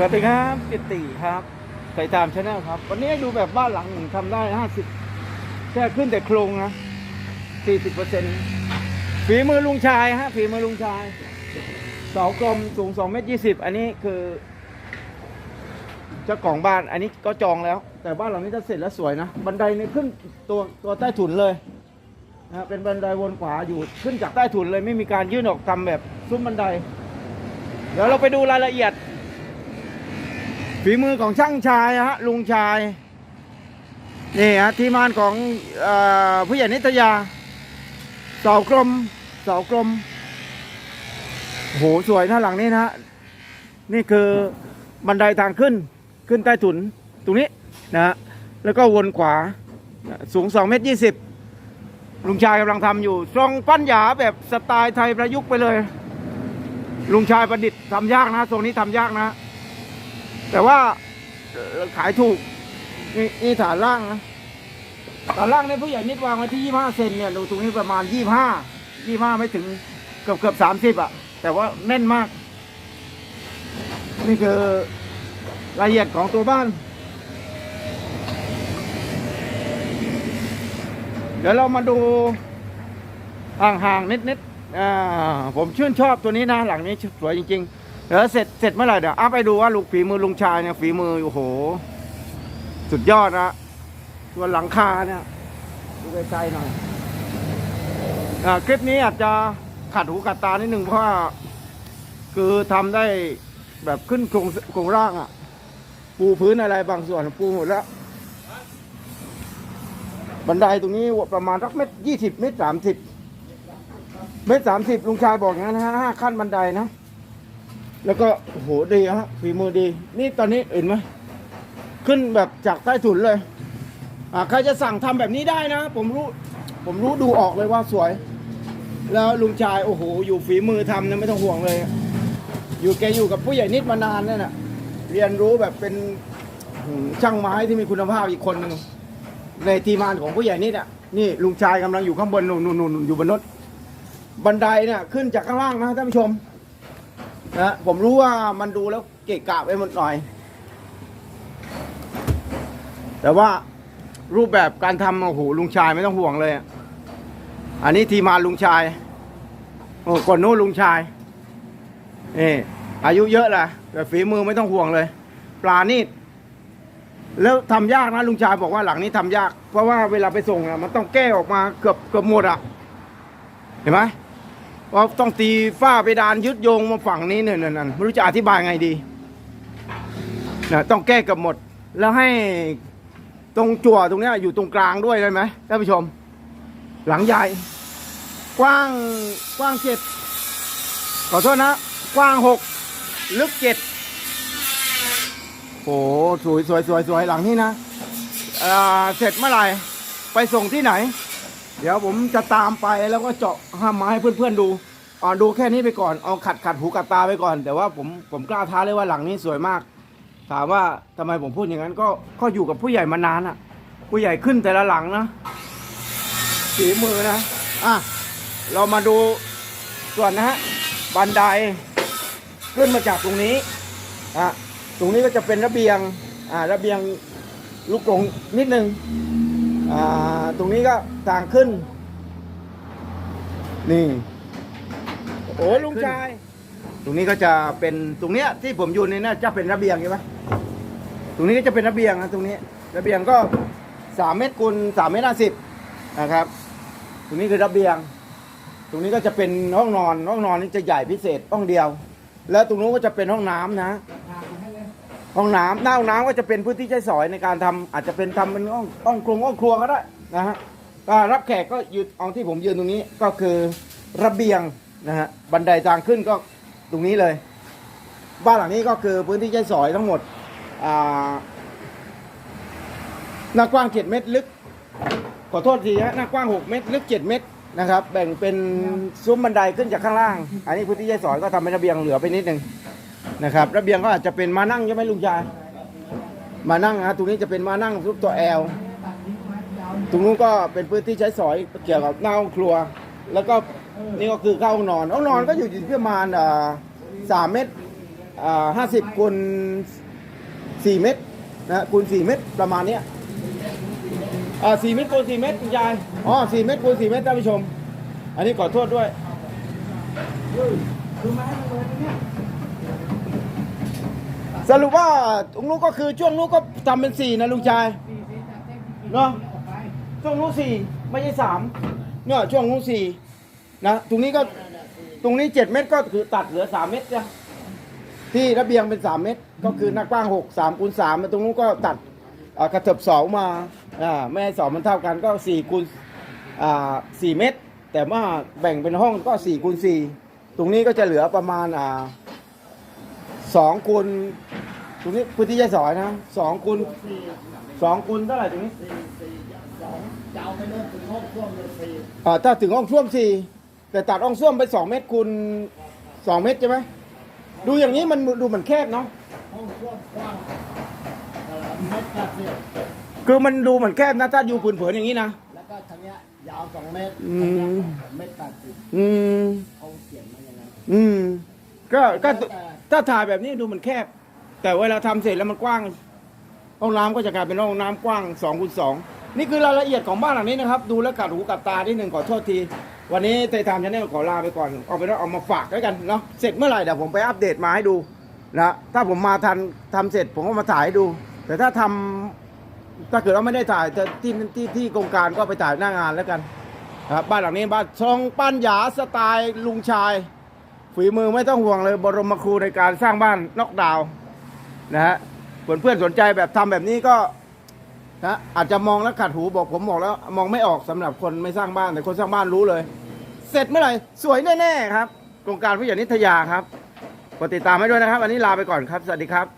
สวัสดีครับกิตติครับใส่ตามชาแนลครับ วันนี้ดูแบบบ้านหลังหนึ่งทำได้ห้าสิบแค่ขึ้นแต่โครงนะสี่สิบเปอร์เซ็นต์ฝีมือลุงชายฮะฝีมือลุงชายเสากลมสูงสองเมตรยี่สิบอันนี้คือเจ้าของบ้านอันนี้ก็จองแล้ว แต่บ้านหลังนี้จะเสร็จแล้วสวยนะ บันไดนี่ขึ้นตัวตัวใต้ถุนเลยนะเป็นบันไดวนขวาอยู่ขึ้นจากใต้ถุนเลยไม่มีการยื่นออกทำแบบซุ้มบันได เดี๋ยวเราไปดูรายละเอียด ฝีมือของช่างชายฮะลุงชายนี่ฮะทีมงานของอผู้ใหญ่นิตยาเสากลมเสากลมโหสวยนะหลังนี้นะฮะนี่คือบันไดทางขึ้นขึ้นใต้ถุนตรงนี้นะฮะแล้วก็วนขวาสูง2เมตร20 ลุงชายกำลังทำอยู่ทรงปั้นหยาแบบสไตล์ไทยประยุกต์ไปเลย ลุงชายประดิษฐ์ทำยากนะทรงนี้ทำยากนะ แต่ว่าขายถูกนี่นี่ฐานล่างนะฐานล่างเนี่ยผู้ใหญ่นิดวางไว้ที่ยี่ห้าเซนเนี่ยดูตรงนี้ประมาณยี่ห้ายี่ห้าไม่ถึงเกือบเกือบสามสิบอะแต่ว่าแน่นมาก นี่คือรายละเอียดของตัวบ้าน เดี๋ยวเรามาดูห่างๆนิดๆอ่าผมชื่นชอบตัวนี้นะหลังนี้สวยจริง ๆ เดี๋ยวเสร็จเสร็จเมื่อไหร่เดี๋ยวเอาไปดูว่าลูกฝีมือลุงชายเนี่ยฝีมือโอ้โห สุดยอดนะส่วนหลังคาเนี่ยดูใกล้ๆหน่อยอคลิปนี้อาจจะขัดหูขัดตานิดหนึ่งเพราะว่าคือทำได้แบบขึ้นโครงโครงร่างอะปูพื้นอะไรบางส่วนปูหมดแล้ว บันไดตรงนี้ประมาณสักเมตรยี่สิบเมตรสามสิบเมตรสามสิบลุงชายบอกงั้นนะฮะห้าขั้นบันไดนะ แล้วก็โอ้โหดีฮะฝีมือดี นี่ตอนนี้เห็นไหมขึ้นแบบจากใต้ถุนเลยอ่าใครจะสั่งทำแบบนี้ได้นะ ผมรู้ ผมรู้ดูออกเลยว่าสวย แล้วลุงชายโอ้โห อยู่ฝีมือทำนะไม่ต้องห่วงเลย อยู่แกอยู่กับผู้ใหญ่นิดมานานเนี่ยนะเรียนรู้แบบเป็นช่างไม้ที่มีคุณภาพอีกคนหนึ่งในทีมงานของผู้ใหญ่นิดอะนี่ลุงชายกำลังอยู่ข้างบนนู่นนู่นนู่นอยู่บนรถบันไดเนี่ยขึ้นจากข้างล่างนะท่านผู้ชม นะผมรู้ว่ามันดูแล้วเกะกะไปหมดหน่อย แต่ว่ารูปแบบการทำโอ้โหลุงชายไม่ต้องห่วงเลย อันนี้ทีมาลุงชายโอ้ก่อนโน้นลุงชายเอออายุเยอะแหละแต่ฝีมือไม่ต้องห่วงเลย ปลานี่แล้วทำยากนะลุงชายบอกว่าหลังนี้ทำยาก เพราะว่าเวลาไปส่งอะมันต้องแก้ออกมาเกือบเกือบหมดอะเห็นไหม เพราต้องตีฝ้าเพดานยึดโยงมาฝั่งนี้เนี่ยนั่นไม่รู้จะอธิบายไงดีนะต้องแก้กับหมด แล้วให้ตรงจั่วตรงนี้อยู่ตรงกลางด้วยได้ไหมท่านผู้ชม หลังใหญ่ กว้างกว้างเจ็ดขอโทษนะ กว้างหกลึกเจ็ดโอ้สวยสวยสวยสวยหลังนี้นะเสร็จเมื่อไหร่ ไปส่งที่ไหน เดี๋ยวผมจะตามไปแล้วก็เจาะห้ามมาให้เพื่อนๆดูอ่าดูแค่นี้ไปก่อนเอาขัดขัดหูขัดตาไปก่อน แต่ว่าผมผมกล้าท้าเลยว่าหลังนี้สวยมาก ถามว่าทำไมผมพูดอย่างนั้นก็ก็อยู่กับผู้ใหญ่มานานอะ่ะ ผู้ใหญ่ขึ้นแต่ละหลังนะฝีมือนะอะเรามาดูส่วนนะฮะบันไดขึ้นมาจากตรงนี้อะตรงนี้ก็จะเป็นระเบียงอ่าระเบียงลูกกรงนิดนึง อ่าตรงนี้ก็ทางขึ้น นี่ โอ้ลุงชาย ตรงนี้ก็จะเป็นตรงเนี้ยที่ผมอยู่นี่น่าจะเป็นระเบียงใช่ไหมตรงนี้ก็จะเป็นระเบียงนะตรงนี้ ระเบียงก็สามเมตรคูณสามเมตรห้าสิบนะครับ ตรงนี้คือระเบียง ตรงนี้ก็จะเป็นห้องนอน ห้องนอนนี่จะใหญ่พิเศษห้องเดียว แล้วตรงนู้นก็จะเป็นห้องน้ำนะ ห้องน้ำหน้าห้องน้ำก็จะเป็นพื้นที่ใช้สอยในการทำอาจจะเป็นทำเป็นห้องห้องครัวห้องครัวก็ได้นะฮะก็รับแขกก็ยืนเอาที่ผมยืนตรงนี้ก็คือระเบียงนะฮะบันไดทางขึ้นก็ตรงนี้เลย บ้านหลังนี้ก็คือพื้นที่ใช้สอยทั้งหมดอ่าหน้ากว้างเจ็ดเมตรลึก ขอโทษทีฮะหน้ากว้างหกเมตรลึกเจ็ดเมตรนะครับ แบ่งเป็นซุ้มบันไดขึ้นจากข้างล่าง อันนี้พื้นที่ใช้สอยก็ทำเป็นระเบียงเหลือไปนิดนึง นะครับระเบียงก็อาจจะเป็นมานั่งใช่ไหมลุงชายมานั่งนะตรงนี้จะเป็นมานั่งรูปตัวแอลตรงนู้นก็เป็นพื้นที่ใช้สอยเกี่ยวกับหน้าห้องครัว แล้วก็นี่ก็คือเข้าห้องนอนห้องนอนก็อยู่ที่ประมาณสามเมตรห้าสิบคูณสี่เมตรนะคูณสี่เมตรประมาณเนี้ยอ่าสี่เมตรคูณสี่เมตรคุณยายอ๋อสี่เมตรคูณสี่เมตรท่านผู้ชม อันนี้ขอโทษด้วย สรุปว่าตรงนู้นก็คือช่วงนู้นก็ทำเป็นสี่นะลุงชายเนาะช่วงนู้นสี่ไม่ใช่สามเนี่ยช่วงนู้นสี่นะตรงนี้ก็ตรงนี้เจ็ดเมตรก็คือตัดเหลือสามเมตรจ้ะที่ระเบียงเป็นสามเมตร ก็คือหน้ากว้างหกสามคูณสามตรงนู้นก็ตัดอ่ากระเถิบเสามาอ่าไม่ให้เสามันเท่ากันก็สี่คูณอ่าสี่เมตร แต่ว่าแบ่งเป็นห้องก็สี่คูณสี่ตรงนี้ก็จะเหลือประมาณอ่าสองคูณ ตรงนี้พื้นที่จะสอยนะสองคูณสองคูณเท่าไหร่ตรงนี้จะเอาไปเริ่มถึงห้องช่วงเลยสี่อ่าถ้าถึงห้องส้วมสี่แต่ตัดห้องส้วมไปสองเมตรคูณสองเมตรใช่ไหมดูอย่างนี้มันดูเหมือนแคบเนาะห้องช่วงกว้างเอ่อเมตรแปดสิบคือมันดูเหมือนแคบนะถ้าอยู่ผืนเผินอย่างนี้นะแล้วก็ทางเนี้ยยาวสองเมตรอืมเมตรแปดสิบอืม เขาเขียนมาอย่างนั้นอืม ก็ก็ถ้าถ่ายแบบนี้ดูเหมันแคบ แต่เวลาทำเสร็จแล้วมันกว้างห้องน้ำก็จะกลายเป็นห้องน้ำกว้าง2อคูณสนี่คือรายละเอียดของบ้านหลังนี้นะครับ ดูแล้วกัดหูกัดตาที่หนึ่งขอโทษที วันนี้เตยทามชาแนลขอลาไปก่อนเอาไปแล้วเอามาฝากด้วยกันเนาะเสร็จเมื่อไหร่เดี๋ยวผมไปอัปเดตมาให้ดูนะถ้าผมมาทันทำเสร็จผมก็มาถ่ายให้ดู แต่ถ้าทำถ้าเกิดว่าไม่ได้ถ่ายที่ที่ที่โครงการก็ไปถ่ายหน้างานแล้วกันครับบ้านหลังนี้บ้านทรงปัญญาสไตล์ลุงชาย ฝีมือไม่ต้องห่วงเลยบรมครูในการสร้างบ้านนอกดาว นะฮะเพื่อนเพื่อนๆสนใจแบบทำแบบนี้ก็นะอาจจะมองแล้วขัดหูบอกผมบอกแล้ว มองไม่ออกสำหรับคนไม่สร้างบ้านแต่คนสร้างบ้านรู้เลย เสร็จเมื่อไหร่สวยแน่ๆครับโครงการผู้ใหญ่นิทยาครับกดติดตามให้ด้วยนะครับวันนี้ลาไปก่อนครับ สวัสดีครับ